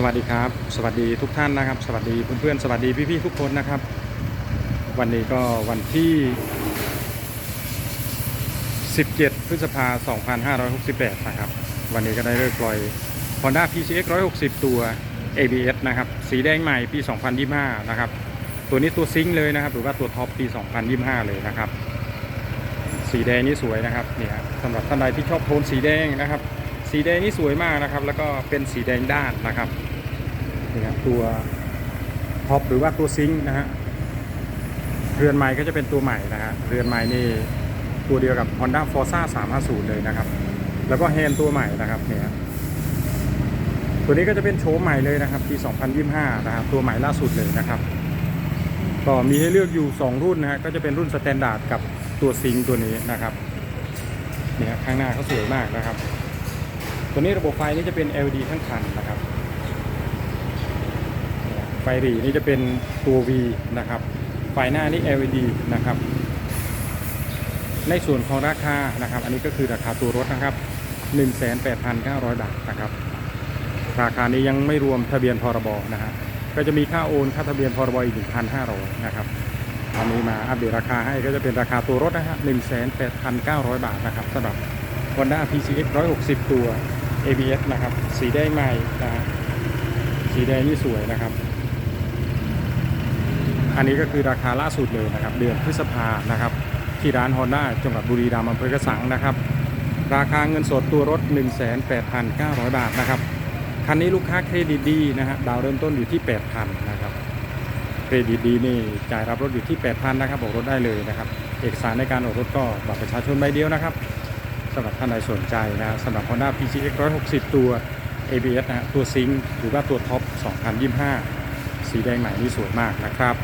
สวัสดีครับ สวัสดีทุกท่านนะครับ สวัสดีเพื่อนๆสวัสดีพี่ๆทุกคนนะครับ วันนี้ก็วันที่ 17 พฤษภาคม2568 นะครับ วันนี้ก็ได้เลิกปล่อย Honda PCX 160 ตัว ABS นะครับ สีแดงใหม่ปี 2025 นะครับ ตัวนี้ตัวซิงค์เลยนะครับ หรือว่าตัวท็อปปี 2025 เลยนะครับ สีแดงนี่สวยนะครับเนี่ยสำหรับท่านใดที่ชอบโทนสีแดงนะครับ สีแดงนี่สวยมากนะครับ แล้วก็เป็นสีแดงด้านนะครับนี่ครับตัวท็อปหรือว่าตัวซิงค์นะฮะเรือนไม้ก็จะเป็นตัวใหม่นะฮะเรือนไม้นี่ตัวเดียวกับ Honda Forza 350 เลยนะครับ แล้วก็แฮนตัวใหม่นะครับเนี่ยครับตัวนี้ก็จะเป็นโฉมใหม่เลยนะครับปี 2025 นะครับตัวใหม่ล่าสุดเลยนะครับก็มีให้เลือกอยู่ 2 รุ่นนะฮะก็จะเป็นรุ่นสแตนดาร์ดกับตัวซิงค์ตัวนี้นะครับเนี่ยข้างหน้าเขาสวยมากนะครับ ตัวนี้ระบบไฟนี่จะเป็น LED ทั้งคันนะครับ ไฟหรีนี่จะเป็นตัว V นะครับ ไฟหน้านี่ LED นะครับ ในส่วนของราคานะครับ อันนี้ก็คือราคาตัวรถนะครับ 18,900 บาทนะครับ ราคานี้ยังไม่รวมทะเบียนพรบนะฮะ ก็จะมีค่าโอนค่าทะเบียนพรบอีก 1,500 นะครับอันนี้มาอัปเดตราคาให้ก็จะเป็นราคาตัวรถนะครับ18,900 บาทนะครับสำหรับ Honda PCX 160 ตัว ABS นะครับ สีแดงใหม่นะสีแดงนี่สวยนะครับ อันนี้ก็คือราคาล่าสุดเลยนะครับ เดือนพฤษภานะครับ ที่ร้าน Honda จังหวัดบุรีรัมย์อำเภอกระสังนะครับ ราคาเงินสดตัวรถ 18,900 บาทนะครับ คันนี้ลูกค้าเครดิตดีนะฮะดาวเริ่มต้นอยู่ที่ 8,000นะครับเครดิตดีนี่จ่ายรับรถอยู่ที่ 8,000นะครับออกรถได้เลยนะครับ เอกสารในการออกรถก็บัตรประชาชนใบเดียวนะครับำหรับท่านใดสนใจนะสำหรับ Honda PCX 160 ตัว ABS นะฮะตัวซิงค์หรือว่าตัวท็อป 2025 สีแดงใหม่นี่สวยมากนะครับ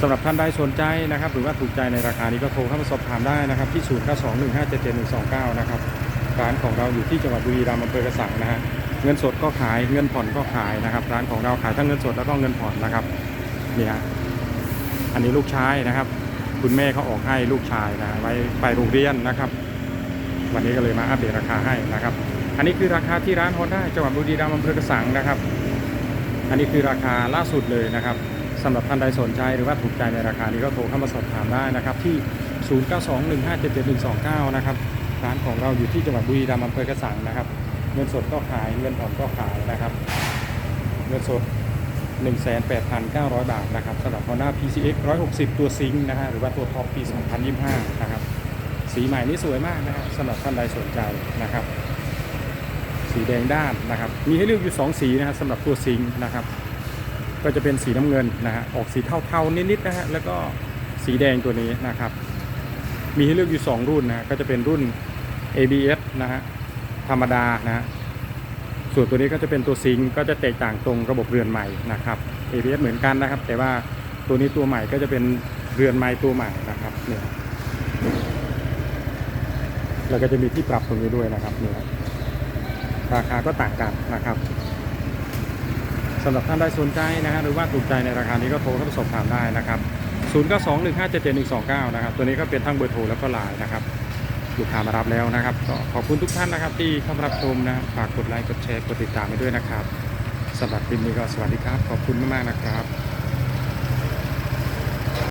สำหรับท่านใดสนใจนะครับ หรือว่าถูกใจในราคานี้ก็โทรเข้ามาสอบถามได้นะครับ ที่ 0921577129 นะครับร้านของเราอยู่ที่จังหวัดบุรีรัมย์อำเภอกระสังนะฮะเงินสดก็ขายเงินผ่อนก็ขายนะครับ ร้านของเราขายทั้งเงินสดแล้วก็เงินผ่อนนะครับนี่ฮะอันนี้ลูกชายนะครับ คุณแม่เขาออกให้ลูกชายนะไว้ไปโรงเรียนนะครับ วันนี้ก็เลยมาอัปเดตราคาให้นะครับ อันนี้คือราคาที่ร้านฮอนด้าจังหวัดบุรีรัมย์อำเภอกระสังนะครับ อันนี้คือราคาล่าสุดเลยนะครับสำหรับท่านใดสนใจหรือว่าถูกใจในราคานี้ก็โทรเข้ามาสอบถามได้นะครับที่ 0921577129 นะครับร้านของเราอยู่ที่จังหวัดบุรีรัมย์อำเภอกระสังนะครับ เงินสดก็ขายเงินผ่อนก็ขายนะครับ เงินสด 18,900 บาทนะครับสำหรับ Honda PCX 160 ตัวซิงค์นะฮะหรือว่าตัวท็อปปี 2025 นะครับ สีใหม่นี่สวยมากนะครับสำหรับท่านใดสนใจนะครับ สีแดงด้านนะครับ มีให้เลือกอยู่ 2 สีนะครับสำหรับตัวซิงค์นะครับ ก็จะเป็นสีน้ำเงินนะฮะออกสีเทาๆนิดๆนะฮะแล้วก็สีแดงตัวนี้นะครับ มีให้เลือกอยู่ 2 รุ่นนะฮะก็จะเป็นรุ่น ABS นะฮะธรรมดานะฮะ ส่วนตัวนี้ก็จะเป็นตัวซิงค์ก็จะแตกต่างตรงระบบเรือนใหม่นะครับ ABS เหมือนกันนะครับ แต่ว่าตัวนี้ตัวใหม่ก็จะเป็นเรือนไม้ตัวใหม่นะครับเนี่ยแล้วก็จะมีที่ปรับตรงนี้ด้วยนะครับเนี่ยราคาก็ต่างกันนะครับสำหรับท่านใดสนใจนะฮะหรือว่าถูกใจในราคานี้ก็โทรเข้าไปสอบถามได้นะครับ 0 9 2 1 5 7 7 1 2 9นะครับ ตัวนี้ก็เป็นทั้งเบอร์โทรแล้วก็ไลน์นะครับ ลูกค้ามารับแล้วนะครับ ก็ขอบคุณทุกท่านนะครับ ที่เข้ามารับชมนะฝากกดไลค์กดแชร์กดติดตามไปด้วยนะครับสำหรับคลิปนี้ก็สวัสดีครับ ขอบคุณมากๆนะครับ